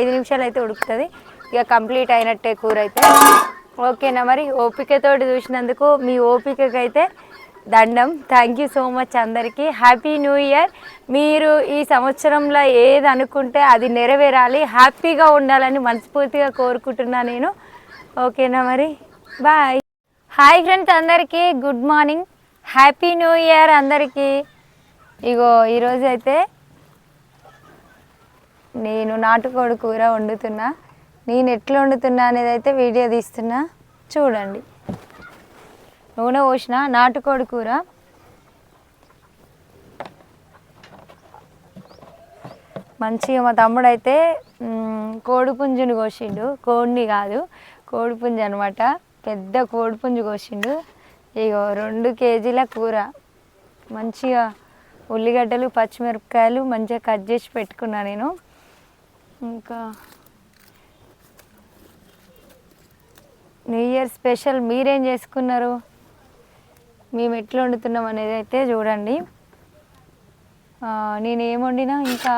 ఐదు నిమిషాలు అయితే ఉడుకుతుంది. ఇక కంప్లీట్ అయినట్టే కూర అయితే ఓకేనా మరి? ఓపికతోటి చూసినందుకు మీ ఓపికకైతే దండం. థ్యాంక్ యూ సో మచ్ అందరికీ. హ్యాపీ న్యూ ఇయర్ మీరు ఈ సంవత్సరంలో ఏది అనుకుంటే అది నెరవేరాలి. హ్యాపీగా ఉండాలని మనస్ఫూర్తిగా కోరుకుంటున్నా నేను. ఓకేనా మరి? బాయ్ హాయ్ ఫ్రెండ్స్ అందరికీ. Good morning happy new year అందరికీ. ఇగో ఈరోజు అయితే నేను నాటుకోడి కూర వండుతున్నా. నేను ఎట్లా వండుతున్నా అనేది అయితే వీడియో తీస్తున్నా. చూడండి. నూనె పోసిన నాటుకోడి కూర. మంచిగా మా తమ్ముడు అయితే కోడిపుంజుని కోసిండు. కోడిని కాదు కోడిపుంజు అనమాట పెద్ద కోడిపుంజు కోసిండు. ఇగో రెండు కేజీల కూర. మంచిగా ఉల్లిగడ్డలు పచ్చిమిరపకాయలు మంచిగా కట్ చేసి పెట్టుకున్నా నేను. ఇంకా న్యూ ఇయర్ స్పెషల్ మీరేం చేసుకున్నారు? మేము ఎట్లా వండుతున్నాం అనేది అయితే చూడండి. నేను ఏం వండినా? ఇంకా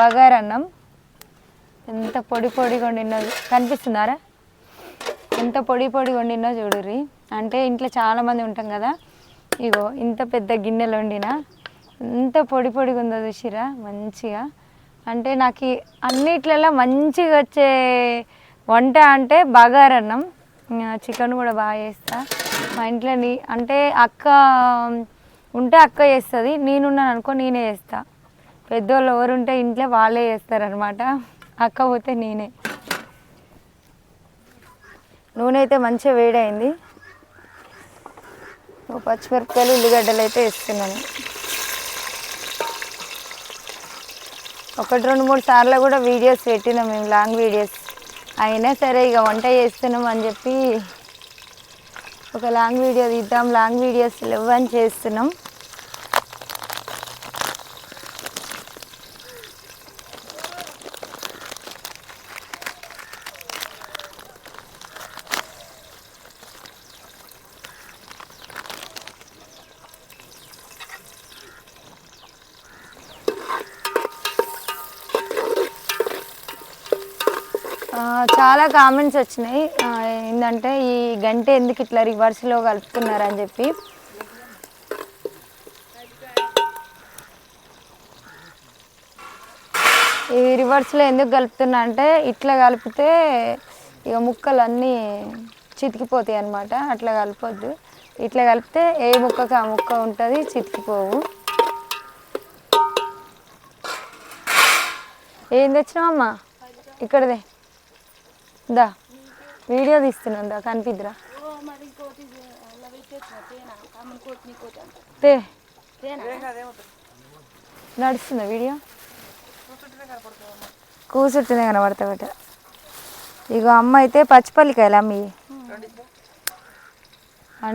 బగారు అన్నం. ఎంత పొడి పొడిగా వండినా కనిపిస్తున్నారా? ఎంత పొడి పొడిగా వండినో చూడుర్రి. అంటే ఇంట్లో చాలామంది ఉంటాం కదా. ఇగో ఇంత పెద్ద గిన్నెలు వండిన ఎంత పొడి పొడిగా ఉందో చూసిరా మంచిగా. అంటే నాకు అన్నిట్లలో మంచిగా వచ్చే వంట అంటే బగారన్నం. చికెన్ కూడా బాగా చేస్తా. మా ఇంట్లో అంటే అక్క ఉంటే అక్క చేస్తుంది నేనున్నాను అనుకో నేనే చేస్తా. పెద్దోళ్ళు ఎవరు ఉంటే ఇంట్లో వాళ్ళే చేస్తారనమాట అక్క పోతే నేనే. నూనె అయితే మంచిగా వేడైంది. ఓ పచ్చిమిరపకాయలు ఉల్లిగడ్డలు అయితే వేస్తున్నాను. ఒకటి రెండు మూడు సార్లు కూడా వీడియోస్ పెట్టినాం మేము లాంగ్ వీడియోస్. అయినా సరే ఇక వంట చేస్తున్నాం అని చెప్పి ఒక లాంగ్ వీడియో తీద్దాం లాంగ్ వీడియోస్ లేవని చేస్తున్నాం. చాలా కామెంట్స్ వచ్చినాయి. ఏంటంటే ఈ గంట ఎందుకు ఇట్లా రివర్స్లో కలుపుతున్నారని చెప్పి. ఈ రివర్స్లో ఎందుకు కలుపుతున్నా అంటే ఇట్లా కలిపితే ఇక ముక్కలు అన్నీ చితికిపోతాయి అన్నమాట. అట్లా కలపొద్దు. ఇట్లా కలిపితే ఏ ముక్కకి ఆ ముక్క ఉంటుంది చితికిపోవు. ఏం తెచ్చినావమ్మా? ఇక్కడదే. దా వీడియో తీస్తున్నాను దా కనిపిద్దురా. తే. నడుస్తుందా వీడియో. కూర్చుంటేనే కనబడతా బట ఇగో అమ్మ అయితే పచ్చిపల్లికాయలు అమ్మి.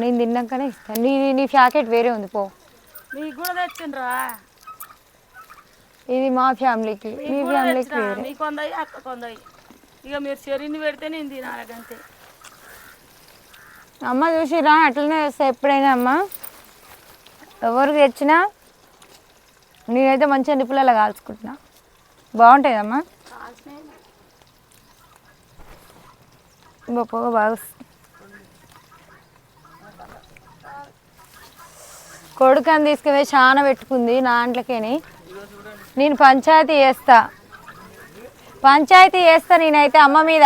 నేను తిన్నాకనే ఇస్తాను నీ నీ ప్యాకెట్ వేరే ఉంది పో. మీకు కూడా తెచ్చిండ్రా? ఇది మా ఫ్యామిలీకి. మీ ఫ్యామిలీకి వేరే. మీ కొందయి అక్క కొందయి. ఇక మీరు చెరిని పెడితే నేను తినాలి అమ్మ చూసిరా అట్లనే చేస్తా ఎప్పుడైనా అమ్మ. ఎవరికి తెచ్చినా నేనైతే మంచిగా నిప్పులలో కాల్చుకుంటున్నా. బాగుంటుందమ్మా గొప్పగా బాగా కొడుకని తీసుకుపోయి చాలా పెట్టుకుంది నా అంట్లకేని. నేను పంచాయతీ చేస్తా. పంచాయతీ చేస్తా నేనైతే అమ్మ మీద.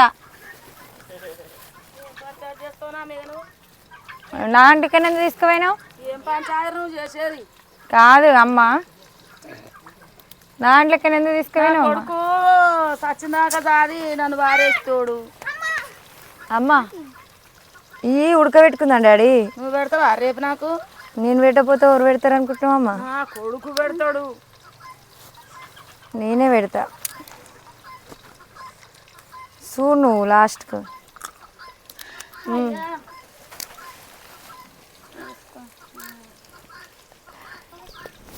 నా తీసుకుపోయినావు? కాదు అమ్మ. దాంట్లోకి ఎందుకు తీసుకుపోయినావు అమ్మ? కొడుకు సచ్చిందాక దాది నన్ను వారేస్తోడు. అమ్మ ఈ ఉడకబెట్టుకుందాం డాడీ. నువ్వు పెడతావా? రేపు నాకు? నేను పెట్టకపోతే ఎవరు పెడతారు అనుకుంటున్నావు అమ్మ? కొడుకు పెడతాడు. నేనే పెడతా. చూడు నువ్వు లాస్ట్కు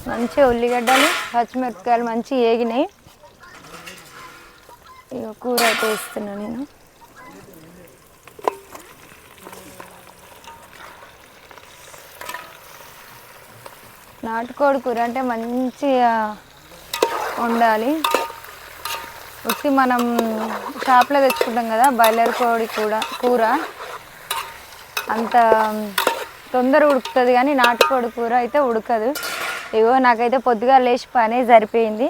మంచి ఉల్లిగడ్డలు పచ్చిమిరపకాయలు మంచి ఏగినాయి. ఇక కూర అయితే వేస్తున్నా నేను. నాటుకోడి కూర అంటే మంచిగా వండాలి. ఉత్తి మనం షాప్లో తెచ్చుకుంటాం కదా బాయిలర్ కోడి కూడా కూర. అంత తొందర ఉడుకుతుంది కానీ నాటుకోడి కూర అయితే ఉడకదు. ఇగో నాకైతే పొద్దుగా లేచి పనే సరిపోయింది.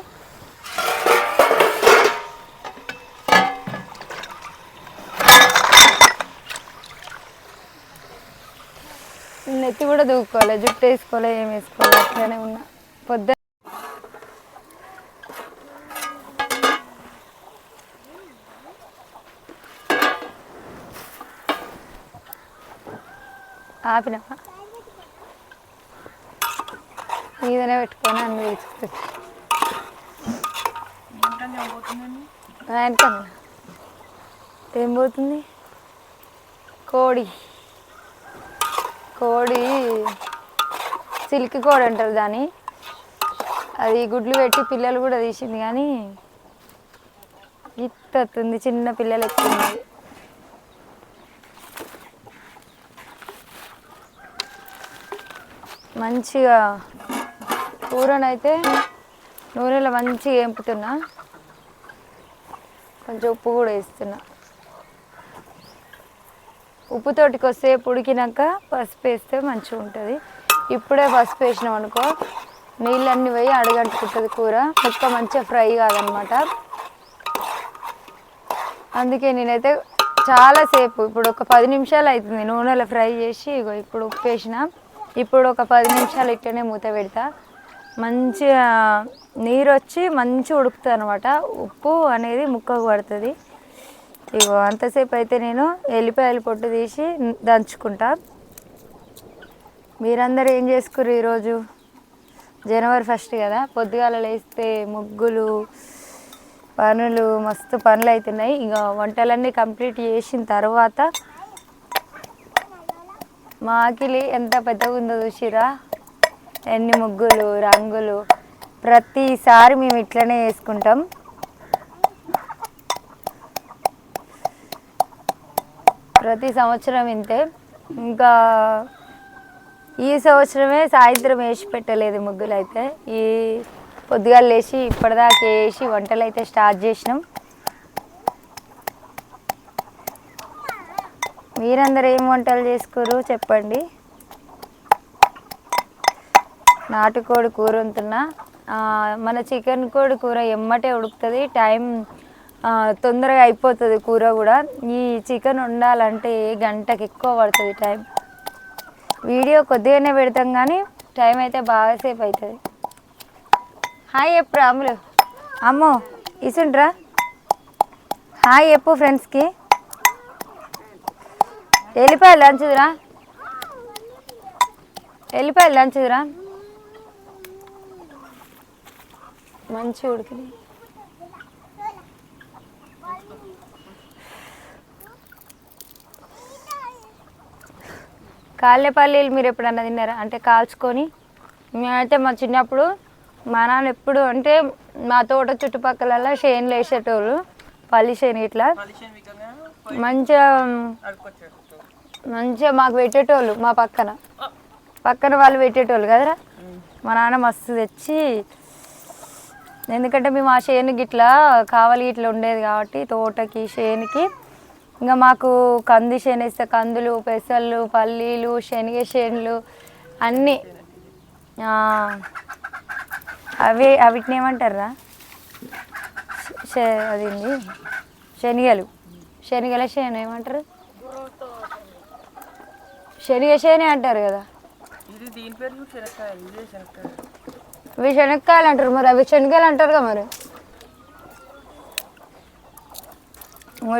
నెత్తి కూడా దూకోవాలి జుట్టు వేసుకోవాలి ఏం వేసుకోవాలి అట్లనే ఉన్నా. పొద్దు ఆపినావా? మీదనే పెట్టుకొని అన్ని తీసుకుంటుంది ఆయనకన్నా? ఏం పోతుంది? కోడి. కోడి సిల్క్ కోడి అంటారు దాన్ని. అది గుడ్లు పెట్టి పిల్లలు కూడా తీసింది కానీ ఇత్తతుంది చిన్న పిల్లలు ఎక్కువ మంచిగా కూరనైతే నూనెలో మంచిగా వేపుతున్నా కొంచెం ఉప్పు కూడా వేస్తున్నా. ఉప్పుతోటి కొద్దిసేపు ఉడికినాక పసుపు వేస్తే మంచిగా ఉంటుంది. ఇప్పుడే పసుపు వేసినాం అనుకో నీళ్ళన్నీ పోయి అడగంటుకుంటుంది కూర. ముక్క మంచిగా ఫ్రై కాదనమాట. అందుకే నేనైతే చాలాసేపు ఇప్పుడు ఒక పది నిమిషాలు అవుతుంది నూనెలో ఫ్రై చేసి ఇగో ఇప్పుడు ఉప్పు వేసిన. ఇప్పుడు ఒక పది నిమిషాలు ఇట్లనే మూత పెడతా. మంచిగా నీరు వచ్చి మంచి ఉడుకుతుంది అనమాట ఉప్పు అనేది ముక్కకు పడుతుంది. ఇగో అంతసేపు అయితే నేను ఎల్లిపాయలు పొట్టు తీసి దంచుకుంటా. మీరందరూ ఏం చేసుకుర్రు ఈరోజు? జనవరి ఫస్ట్ కదా? పొద్దుగాల లేస్తే ముగ్గులు పనులు మస్తు పనులు అవుతున్నాయి ఇక వంటలన్నీ కంప్లీట్ చేసిన తర్వాత మా ఆకిలి ఎంత పెద్దగా ఉందో చూసిరా ఎన్ని ముగ్గులు రంగులు? ప్రతిసారి మేము ఇట్లనే వేసుకుంటాం. ప్రతి సంవత్సరం ఇంతే. ఇంకా ఈ సంవత్సరమే సాయంత్రం వేసి పెట్టలేదు ముగ్గులు అయితే ఈ పొద్దుగా లేచి ఇప్పటిదాకా వేసి వంటలు అయితే స్టార్ట్ చేసినాం. మీరందరూ ఏం వంటలు చేసుకోరు చెప్పండి. నాటుకోడి కూర ఉంటున్నా. మన చికెన్ కోడి కూర ఎమ్మటే ఉడుకుతుంది. టైం తొందరగా అయిపోతుంది కూర కూడా. ఈ చికెన్ వండాలంటే గంటకి ఎక్కువ పడుతుంది టైం? వీడియో కొద్దిగానే పెడతాం కానీ టైం అయితే బాగా సేపు అవుతుంది హాయ్ చెప్పు రాములు. అమ్మో ఇసుంట్రా హాయ్ చెప్పు ఫ్రెండ్స్కి. ఎల్లిపాయలు లంచుదురా ఎల్లిపాయలు లంచుదురా మంచి ఉడికి. కాళ్ళపల్లీలు మీరు ఎప్పుడన్నా తిన్నారా? అంటే కాల్చుకొని. మేమైతే మా చిన్నప్పుడు మా నాన్న ఎప్పుడు అంటే మా తోట చుట్టుపక్కల చేనులు వేసేటోళ్ళు పల్లి చేను ఇట్లా. మంచిగా మంచిగా మాకు పెట్టేటోళ్ళు మా పక్కన. పక్కన వాళ్ళు పెట్టేటోళ్ళు కదరా? మా నాన్న మస్తు తెచ్చి ఎందుకంటే మేము ఆ చేను గిట్లా కావాలి ఇట్లా ఉండేది కాబట్టి తోటకి చేనుకి. ఇంకా మాకు కంది చేను వేస్తే కందులు పెసళ్ళు పల్లీలు శనగ చేనులు అన్నీ. అవి అవిటిని ఏమంటారా అదింది? శనగలు. శనగల చేను ఏమంటారు? శనగ చేనే అంటారు కదా. ఇవి శనక్కాయలు అంటారు మరి అవి శనగలు అంటారు కదా మరి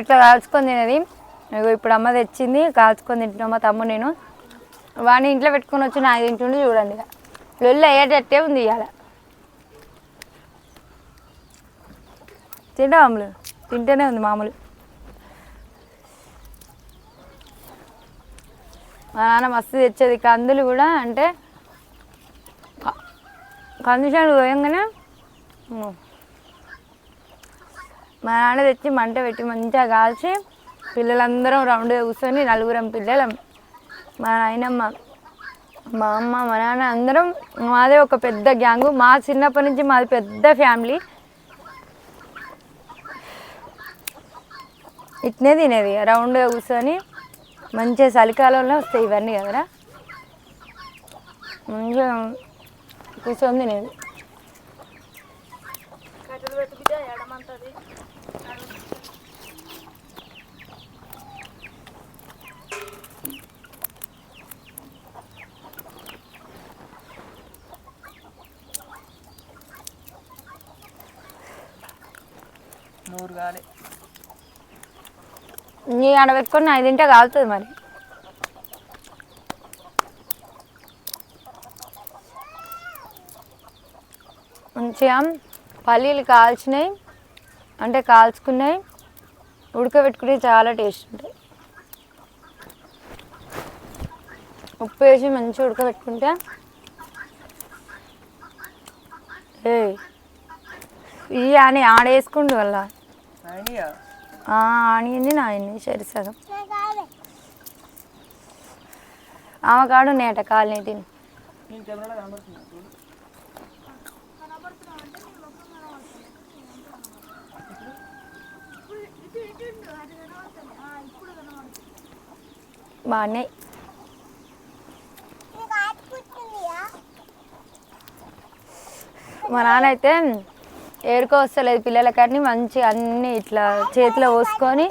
ఇట్లా కాల్చుకొని తినేది. ఇప్పుడు అమ్మ తెచ్చింది కాల్చుకొని తింటున్నాం మా తమ్ముడు నేను. వాడిని ఇంట్లో పెట్టుకొని వచ్చి నాకు తింటుండే చూడండి ఇక లొల్లి అయ్యేటట్టే ఉంది ఇవాళ తింటా మామూలు తింటూనే ఉంది మామూలు. మా నాన్న మస్తు తెచ్చేది. కందులు కూడా అంటే కందిశాలు పోయంగానే మా నాన్న తెచ్చి మంట పెట్టి మంచిగా కాల్చి పిల్లలందరం రౌండ్గా కూర్చొని నలుగురం పిల్లలం మా నాయనమ్మ మా అమ్మ మా నాన్న అందరం మాదే ఒక పెద్ద గ్యాంగు. మా చిన్నప్పటి నుంచి మాది పెద్ద ఫ్యామిలీ. ఇట్నే తినేది. రౌండ్గా కూర్చొని మంచిగా చలికాలంలో వస్తాయి ఇవన్నీ కదరా? మంచిగా కూర్చొని తినేది కట్టెలు పెట్టి బిడ్డ ఎడమంటది నూరు కాలే నీ ఆడ పెట్టుకొని నా తింటే కాలుతుంది మరి. మంచిగా పల్లీలు కాల్చినాయి. అంటే కాల్చుకున్నాయి. ఉడకబెట్టుకుని చాలా టేస్ట్ ఉంటాయి ఉప్పు వేసి మంచిగా ఉడకబెట్టుకుంటే ఏ ఇవి అని ఆడేసుకుండు వల్ల అయినాయా ఆనింది నాయన్ని సరి సగం. ఆమె కాడు నేట కాలనీ తిని నేను బాగున్నాయి. మా నాన్న అయితే ఏరుకో వస్తలేదు పిల్లలకన్నీ మంచిగా అన్నీ ఇట్లా చేతిలో పోసుకొని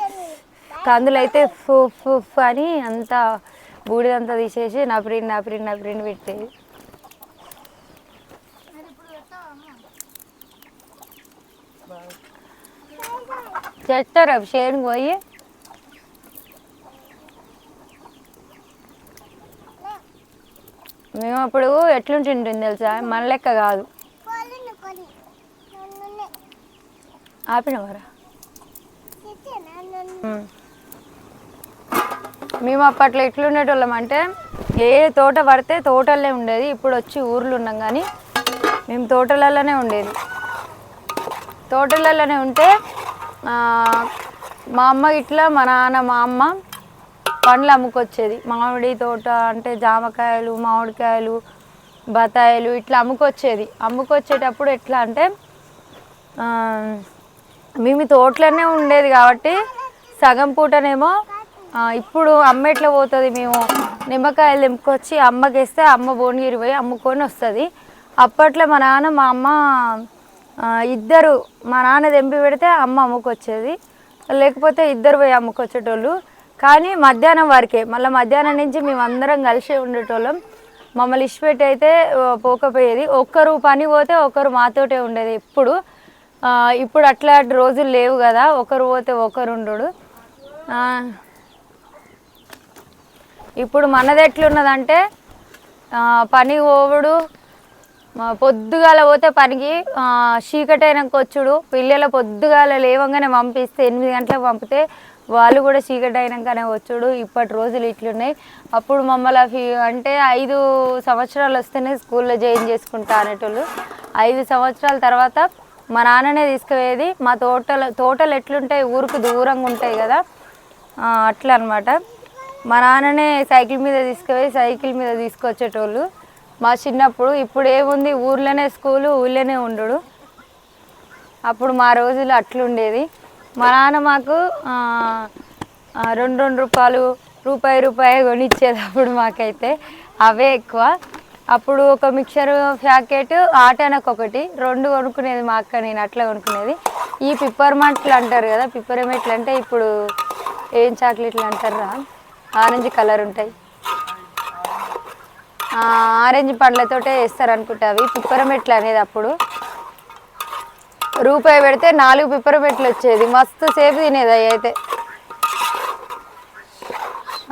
కందులు అయితే ఫుఫ్ అని అంతా బూడిదంతా తీసేసి నా ఫ్రెండ్ నా ఫ్రెండ్ నా ఫ్రెండ్ పెట్టేది చేస్తారు అవి షేర్కి పోయి. మేము అప్పుడు ఎట్లుంటుంటుంది తెలుసా? మన లెక్క కాదు. ఆపినవరా. మేము. అప్పట్లో ఎట్లుండేటోళ్ళం అంటే ఏ తోట పడితే తోటల్లో ఉండేది. ఇప్పుడు వచ్చి ఊర్లు ఉన్నాం కానీ మేము తోటలలోనే ఉండేది. తోటలలోనే ఉంటే మా అమ్మ ఇట్లా మా నాన్న మా అమ్మ పండ్లు అమ్ముకొచ్చేది. మామిడి తోట అంటే జామకాయలు మామిడికాయలు బత్తాయిలు ఇట్లా అమ్ముకొచ్చేది. అమ్ముకొచ్చేటప్పుడు ఎట్లా అంటే మేము ఈ తోటలోనే ఉండేది కాబట్టి సగం పూటనేమో ఇప్పుడు అమ్మ ఎట్లా పోతుంది మేము నిమ్మకాయలు తెంపుకొచ్చి అమ్మకేస్తే అమ్మ భువనగిరి పోయి అమ్ముకొని వస్తుంది. అప్పట్లో మా నాన్న మా అమ్మ ఇద్దరు మా నాన్న తెంపి పెడితే అమ్మ అమ్ముకొచ్చేది. లేకపోతే ఇద్దరు పోయి అమ్ముకొచ్చేటోళ్ళు. కానీ మధ్యాహ్నం వరకే మళ్ళీ మధ్యాహ్నం నుంచి మేము అందరం కలిసి ఉండేటోళ్ళం. మమ్మల్ని ఇచ్చిపెట్టి అయితే పోకపోయేది. ఒక్కరు పని పోతే ఒకరు మాతోటే ఉండేది ఎప్పుడు. ఇప్పుడు అట్లాంటి రోజులు లేవు కదా ఒకరు పోతే ఒకరు ఉండడు. ఇప్పుడు మనది ఎట్లున్నదంటే పని పోవుడు పొద్దుగాల పోతే పనికి ఆ, చీకటైనాక వచ్చుడు. పిల్లల పొద్దుగాల లేవంగానే పంపిస్తే ఎనిమిది గంటలకు పంపితే వాళ్ళు కూడా చీకటి అయినాకనే వచ్చుడు. ఇప్పటి రోజులు ఇట్లున్నాయి. అప్పుడు మమ్మల్ని ఫీ అంటే ఐదు సంవత్సరాలు వస్తేనే స్కూల్లో జాయిన్ చేసుకుంటా అనేటోళ్ళు. ఐదు సంవత్సరాల తర్వాత మా నాన్ననే తీసుకుపోయేది. మా తోటలు తోటలు ఎట్లుంటాయి ఊరికి దూరంగా ఉంటాయి కదా అట్లా అనమాట మా నాన్ననే సైకిల్ మీద తీసుకుపోయి సైకిల్ మీద తీసుకొచ్చేటోళ్ళు. మా చిన్నప్పుడు ఇప్పుడు ఏముంది ఊర్లోనే స్కూలు ఊళ్ళోనే ఉండడు. అప్పుడు మా రోజులు అట్లుండేది. మా నాన్న మాకు రెండు రెండు రూపాయలు రూపాయి రూపాయి కొనిచ్చేది అప్పుడు మాకైతే. అవే ఎక్కువ. అప్పుడు ఒక మిక్సర్ ప్యాకెట్ ఆటానకు ఒకటి రెండు కొనుక్కునేది మా అక్క నేను అట్లా కొనుక్కునేది. ఈ పిప్పర్మెంట్లు అంటారు కదా పిప్పర్మెంట్లు అంటే ఇప్పుడు ఏం చాక్లెట్లు అంటారా ఆరెంజ్ కలర్ ఉంటాయి. ఆరెంజ్ పండ్లతోటే వేస్తారు అనుకుంటా అవి పిప్పరమెట్లు అనేది అప్పుడు. రూపాయి పెడితే నాలుగు పిప్పరమెట్లు వచ్చేది. మస్తు సేపు తినేది అవి అయితే.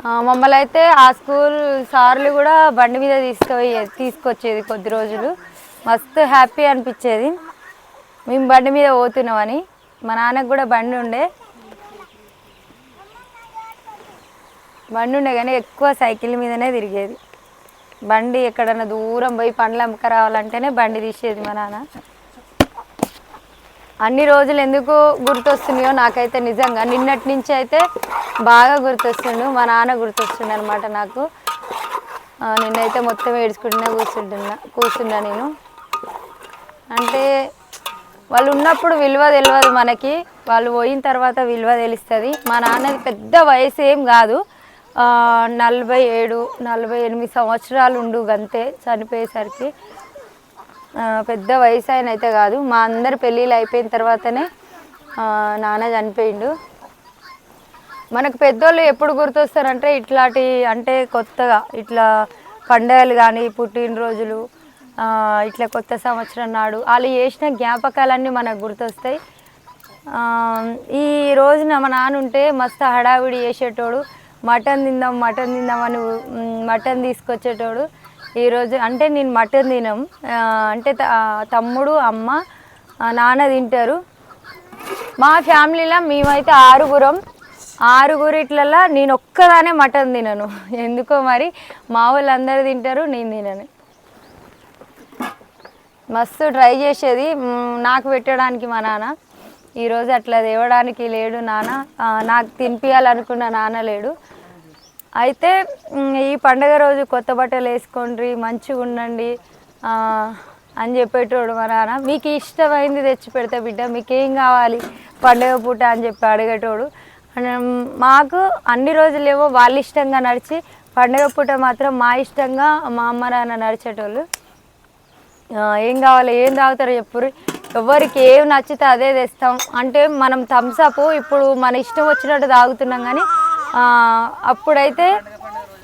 మమ్మల్ని అయితే ఆ స్కూల్ సార్లు కూడా బండి మీద తీసుకుపోయి తీసుకొచ్చేది కొద్ది రోజులు. మస్తు హ్యాపీ అనిపించేది. మేము బండి మీద పోతున్నామని. మా నాన్నకు కూడా బండి ఉండే. బండి ఉండే కానీ ఎక్కువ సైకిల్ మీదనే తిరిగేది. బండి ఎక్కడన్నా దూరం పోయి పండ్లు అమ్మక రావాలంటేనే బండి తీసేది మా నాన్న. అన్ని రోజులు ఎందుకు గుర్తొస్తున్నాయో నాకైతే నిజంగా నిన్నటి నుంచి అయితే బాగా గుర్తొస్తుండు మా నాన్న గుర్తొస్తుండు అనమాట నాకు. నిన్నైతే మొత్తం ఏడ్చుకుంటున్నా కూర్చుంటున్నా కూర్చున్నా నేను. అంటే వాళ్ళు ఉన్నప్పుడు విలువ తెలియదు మనకి. వాళ్ళు పోయిన తర్వాత విలువ తెలుస్తుంది. మా నాన్నది పెద్ద వయసు ఏం కాదు. నలభై ఏడు నలభై ఎనిమిది సంవత్సరాలు ఉండు గంతే చనిపోయేసరికి. పెద్ద వయసు ఆయన అయితే కాదు. మా అందరి పెళ్ళిళ్ళు అయిపోయిన తర్వాతనే నాన్న చనిపోయిండు. మనకు పెద్దోళ్ళు ఎప్పుడు గుర్తొస్తారంటే ఇట్లాంటి అంటే కొత్తగా ఇట్లా పండగలు కానీ పుట్టినరోజులు ఇట్లా కొత్త సంవత్సరం నాడు వాళ్ళు చేసిన జ్ఞాపకాలన్నీ మనకు గుర్తొస్తాయి. ఈ రోజున మా నాన్న ఉంటే మస్తు హడావిడి చేసేటోడు మటన్ తిందాం మటన్ తిందాం అని మటన్ తీసుకొచ్చేటోడు. ఈరోజు అంటే నేను మటన్ తినం. అంటే త- తమ్ముడు అమ్మ నాన్న తింటారు. మా ఫ్యామిలీలో మేమైతే ఆరుగురం. ఆరుగురిట్లలో నేను ఒక్కదానే మటన్ తినను. ఎందుకో మరి మా వాళ్ళందరూ తింటారు నేను తినను. మస్తు ట్రై చేసేది. నాకు పెట్టడానికి మా నాన్న. ఈరోజు అట్లా తేవడానికి లేడు నాన్న. నాకు తినిపించాలనుకున్న నాన్న లేడు. అయితే ఈ పండగ రోజు కొత్త బట్టలు వేసుకోండి మంచిగా ఉండండి అని చెప్పేటోడు మా నాన్న. మీకు ఇష్టమైంది తెచ్చి పెడతా బిడ్డ మీకేం కావాలి? పండగ పూట అని చెప్పి అడిగేటోడు. మాకు అన్ని రోజులేమో వాళ్ళ ఇష్టంగా నడిచి పండగ పూట మాత్రం మా ఇష్టంగా మా అమ్మ నాన్న నడిచేటోళ్ళు. ఏం కావాలి ఏం తాగుతారో చెప్పురు ఎవరికి ఏం నచ్చితే అదే తెస్తాం. అంటే మనం థమ్స్అప్ ఇప్పుడు మన ఇష్టం వచ్చినట్టు తాగుతున్నాం కానీ అప్పుడైతే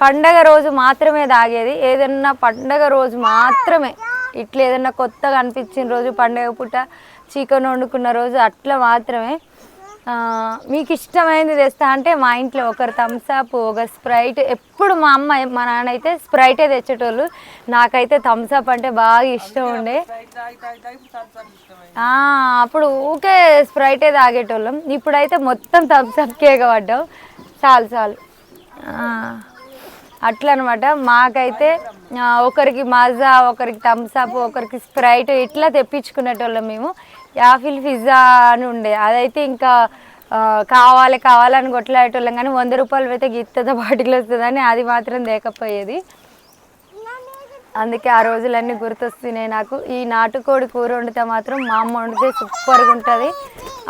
పండగ రోజు మాత్రమే తాగేది. ఏదన్నా పండగ రోజు మాత్రమే. ఇట్లా ఏదన్నా కొత్తగా అనిపించిన రోజు పండగ పూట చికెన్ వండుకున్న రోజు అట్లా మాత్రమే. మీకు ఇష్టమైనది తెస్తా అంటే మా ఇంట్లో ఒకరు థమ్స్అప్ ఒక స్ప్రైట్. ఎప్పుడు మా అమ్మ మా నాన్న అయితే స్ప్రైటే తెచ్చేటోళ్ళు. నాకైతే థమ్స్అప్ అంటే బాగా ఇష్టం ఉండే. అప్పుడు ఊకే స్ప్రైటే తాగేటోళ్ళం. ఇప్పుడైతే మొత్తం థమ్స్అప్ కేక పడ్డాం. చాలు చాలు. అట్లా అనమాట మాకైతే ఒకరికి మజా ఒకరికి థమ్స్అప్ ఒకరికి స్ప్రైట్ ఇట్లా తెప్పించుకునేటోళ్ళం మేము. యాఫిల్ పిజ్జా అని ఉండే. అదైతే ఇంకా కావాలి కావాలని కొట్లాడేటోళ్ళం. కానీ వంద రూపాయలు పెడితే గిత్తతో బాటిల్ వస్తుందని అది మాత్రం లేకపోయేది అందుకే ఆ రోజులన్నీ గుర్తొస్తున్నాయి నాకు. ఈ నాటుకోడి కూర వండితే మాత్రం మా అమ్మ వండితే సూపర్గా ఉంటుంది.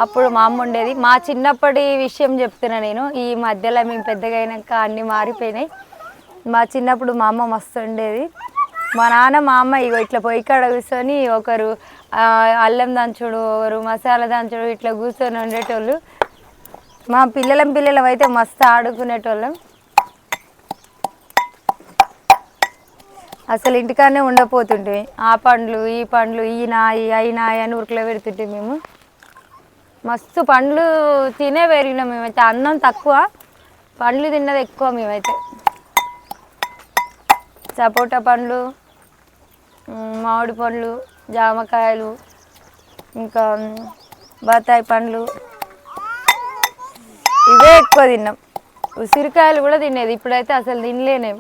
అప్పుడు మా అమ్మ ఉండేది మా చిన్నప్పటి విషయం చెప్తున్నా నేను. ఈ మధ్యలో మేము పెద్దగా అయినాక అన్నీ మారిపోయినాయి. మా చిన్నప్పుడు మా అమ్మ మస్తు ఉండేది మా నాన్న మా అమ్మ ఇగో ఇట్లా పొయ్యి కాడ కూర్చొని ఒకరు అల్లం దంచుడు ఒకరు మసాలా దంచుడు ఇట్లా కూర్చొని ఉండేటోళ్ళు. మా పిల్లలం పిల్లలం అయితే మస్తు ఆడుకునేటోళ్ళం. అసలు ఇంటికానే ఉండపోతుంటే ఆ పండ్లు ఈ పండ్లు ఈ నాయి అయి నాయి అని ఉరుకులో పెడుతుంటే మేము. మస్తు పండ్లు తినే పెరిగినాం మేమైతే అన్నం తక్కువ. పండ్లు తిన్నది ఎక్కువ మేమైతే. సపోటా పండ్లు మామిడి పండ్లు జామకాయలు ఇంకా బత్తాయి పండ్లు. ఇవే ఎక్కువ తిన్నాం. ఉసిరికాయలు కూడా తినేది ఇప్పుడైతే అసలు తినలేనేం.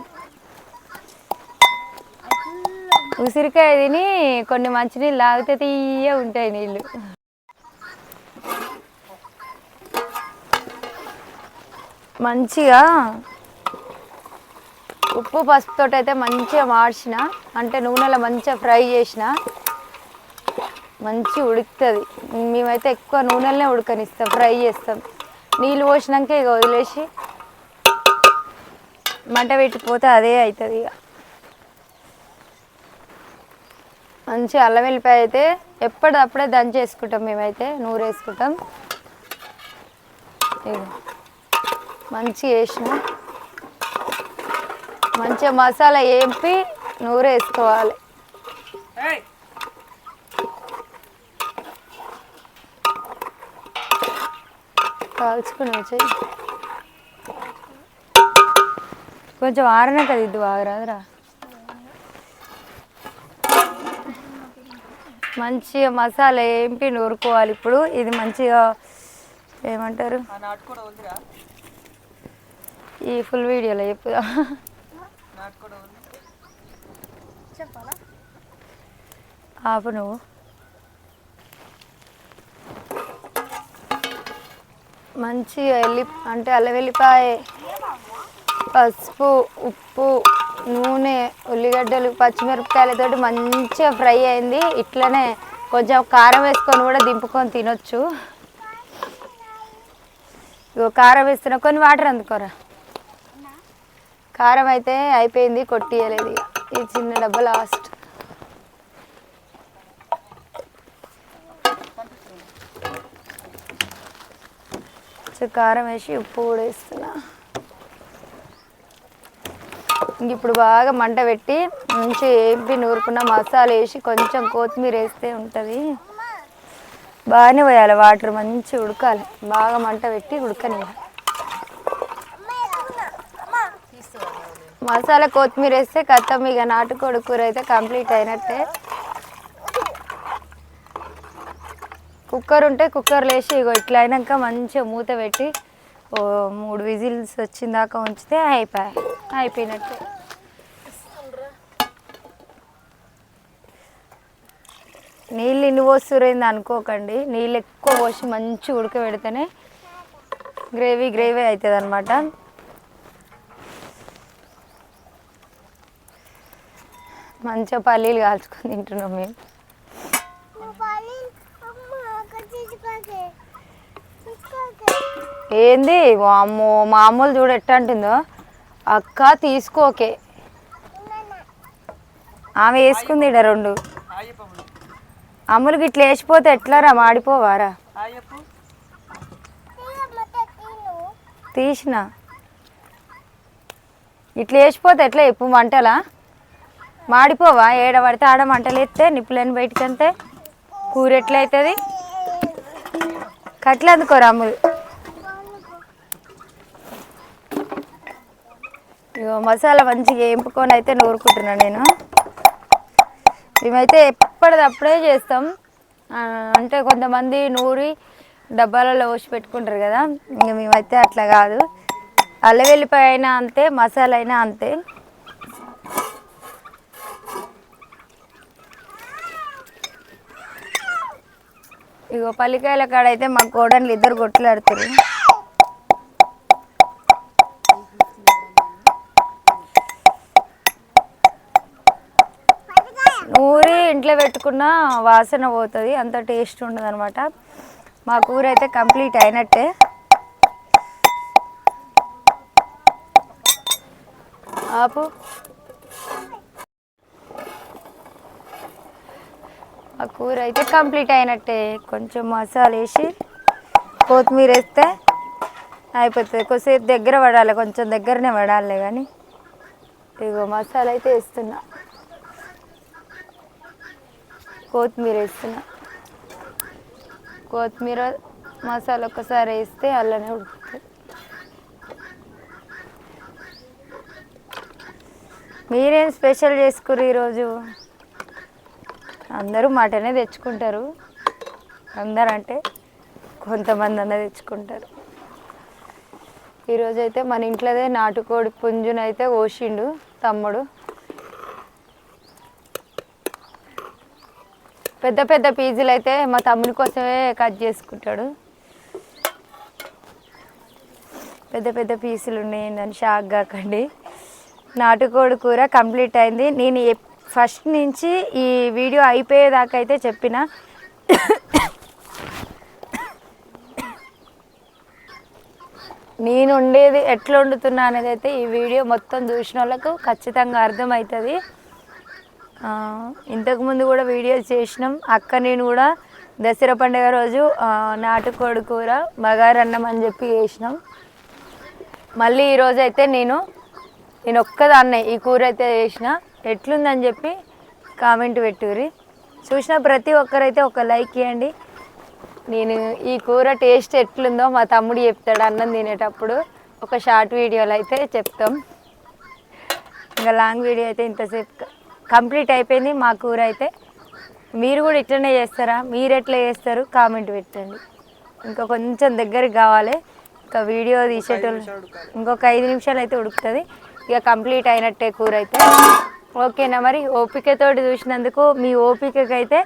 ఉసిరికాయ తిని కొన్ని మంచినీళ్ళు తాగితే తీయ ఉంటాయి నీళ్ళు. మంచిగా ఉప్పు పసుపుతో అయితే మంచిగా మార్చిన అంటే నూనెలో మంచిగా ఫ్రై చేసిన. మంచి ఉడుకుతుంది. మేమైతే ఎక్కువ నూనెలనే ఉడకనిస్తాం ఫ్రై చేస్తాం. నీళ్ళు పోసినాక ఇక వదిలేసి మంట పెట్టిపోతే అదే అవుతుంది ఇక మంచి అల్లం వెల్లిపాయ అయితే ఎప్పటిదప్పుడే దంచేసుకుంటాం మేమైతే నూరు వేసుకుంటాం. ఇగో మంచిగా వేసిన మంచిగా మసాలా వేపి నూరు కాల్చుకుని వచ్చాయి కొంచెం ఆరినాక ఇది బాగరాదురా మంచిగా మసాలా వేపి నూరుకోవాలి ఇప్పుడు? ఇది మంచిగా ఏమంటారు? ఈ ఫుల్ వీడియోలో చెప్పుదా ఆపు నువ్వు. మంచిగా ఎల్లి అంటే అల్ల వెల్లిపాయ పసుపు ఉప్పు నూనె ఉల్లిగడ్డలు పచ్చిమిరపకాయలతో మంచిగా ఫ్రై అయింది. ఇట్లనే కొంచెం కారం వేసుకొని కూడా దింపుకొని తినొచ్చు. ఇగో కారం వేస్తున్నా కొన్ని వాటర్ అందుకోరా. కారం అయితే అయిపోయింది కొట్టియలేదు ఈ చిన్న డబ్బా లాస్ట్. కొంచెం కారం వేసి ఉప్పు కూడా వేస్తున్నా. ఇంక ఇప్పుడు బాగా మంట పెట్టి మంచి ఏంపి నూరుకున్న మసాలా వేసి కొంచెం కొత్తిమీర వేస్తే ఉంటుంది. బాగానే పోయాలి వాటర్ మంచి ఉడకాలి. బాగా మంట పెట్టి ఉడకనివ్వాలి మసాలా కొత్తిమీర వేస్తే కత్తమ్మ ఇక నాటుకోడి కూర అయితే కంప్లీట్ అయినట్టే. కుక్కర్ ఉంటే కుక్కర్లో వేసి ఇగో ఇట్లా అయినాక మంచిగా మూత పెట్టి ఓ మూడు విజిల్స్ వచ్చిన దాకా ఉంచితే అయిపోయి అయిపోయినట్టు. నీళ్ళు ఇన్ని పోస్తురైంది అనుకోకండి. నీళ్ళు ఎక్కువ పోసి మంచి ఉడకబెడితేనే గ్రేవీ గ్రేవీ అవుతుంది అనమాట మంచిగా పల్లీలు కాల్చుకొని తింటున్నాం మేము. ఏంది? అమ్మో మామూలు చూడు ఎట్ట అంటుందో అక్క తీసుకోకే ఆమె వేసుకుంది ఈడ రెండు. అమ్ములకి ఇట్లా వేసిపోతే ఎట్లారా? మాడిపోవారా? తీసిన. ఇట్లా వేసిపోతే ఎట్లా ఎప్పు మంటలా? మాడిపోవా? ఏడ పడితే ఆడ మంటలు ఎత్తే నిప్పులని బయటికి కూర ఎట్లా అవుతుంది అమ్ములు? మసాలా మంచిగా ఎంపుకొని అయితే నూరుకుంటున్నాను నేను. మేమైతే ఎప్పటిదప్పుడే చేస్తాం. అంటే కొంతమంది నూరి డబ్బాలలో పోసి పెట్టుకుంటారు కదా ఇంక మేమైతే అట్లా కాదు. అల్లవెల్లిపాయ అయినా అంతే మసాలా అయినా అంతే. ఇగో పల్లికాయల కాడ అయితే మా కోడన్లు ఇద్దరు కొట్లాడుతారు ఇంట్లో పెట్టుకున్న వాసన పోతుంది అంత టేస్ట్ ఉండదు అనమాట మా కూర అయితే కంప్లీట్ అయినట్టే. ఆపు. ఆ కూర అయితే కంప్లీట్ అయినట్టే. కొంచెం మసాలా వేసి కొత్తిమీర వేస్తే అయిపోతుంది. కొద్దిసేపు దగ్గర పడాలి కొంచెం దగ్గరనే పడాలి కానీ ఇగో మసాలా అయితే వేస్తున్నా. కొత్తిమీర వేస్తున్నా. కొత్తిమీర మసాలా ఒక్కసారి వేస్తే అల్లనే ఉడుకుతుంది. మీరేం స్పెషల్ చేసుకురు ఈరోజు? అందరూ మటనే తెచ్చుకుంటారు. అందరూ అంటే కొంతమంది అన్న తెచ్చుకుంటారు. ఈరోజైతే మన ఇంట్లోదే నాటుకోడి పుంజునైతే కోసిండు తమ్ముడు. పెద్ద పెద్ద పీజులు అయితే మా తమ్ముని కోసమే కట్ చేసుకుంటాడు. పెద్ద పెద్ద పీసులు ఉన్నాయి దాన్ని షాక్ కాకండి. నాటుకోడి కూర కంప్లీట్ అయింది. నేను ఫస్ట్ నుంచి ఈ వీడియో అయిపోయేదాకా అయితే చెప్పిన. నేను ఉండేది ఎట్లా వండుతున్నా అనేది అయితే ఈ వీడియో మొత్తం చూసిన వాళ్ళకు ఖచ్చితంగా అర్థమవుతుంది. ఇంతకుముందు కూడా వీడియోస్ చేసినాం. అక్క నేను కూడా దసరా పండుగ రోజు నాటుకోడి కూర బగారన్నం అని చెప్పి చేసినాం. మళ్ళీ ఈరోజు అయితే నేను నేను ఒక్కదాన్నే ఈ కూర అయితే చేసిన. ఎట్లుందని చెప్పి కామెంట్ పెట్టుకురి చూసిన ప్రతి ఒక్కరైతే ఒక లైక్ ఇవ్వండి నేను ఈ కూర టేస్ట్ ఎట్లుందో మా తమ్ముడు చెప్తాడు అన్నం తినేటప్పుడు. ఒక షార్ట్ వీడియోలో అయితే చెప్తాం. ఇంకా లాంగ్ వీడియో అయితే ఇంతసేపు కంప్లీట్ అయిపోయింది మా కూర అయితే. మీరు కూడా ఇట్లనే చేస్తారా? మీరు ఎట్లా చేస్తారు? కామెంట్ పెట్టండి. ఇంకా కొంచెం దగ్గరికి కావాలి. ఇంకా వీడియో తీసేటోళ్ళు ఇంకొక ఐదు నిమిషాలు అయితే ఉడుకుతుంది. ఇక కంప్లీట్ అయినట్టే కూర అయితే. ఓకేనా మరి? ఓపికతోటి చూసినందుకు మీ ఓపికకైతే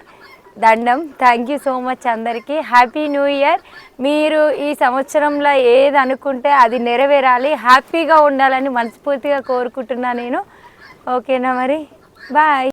దండం. థ్యాంక్ యూ సో మచ్ అందరికీ. హ్యాపీ న్యూ ఇయర్ మీరు ఈ సంవత్సరంలో ఏది అనుకుంటే అది నెరవేరాలి. హ్యాపీగా ఉండాలని మనస్ఫూర్తిగా కోరుకుంటున్నా నేను. ఓకేనా మరి? బాయ్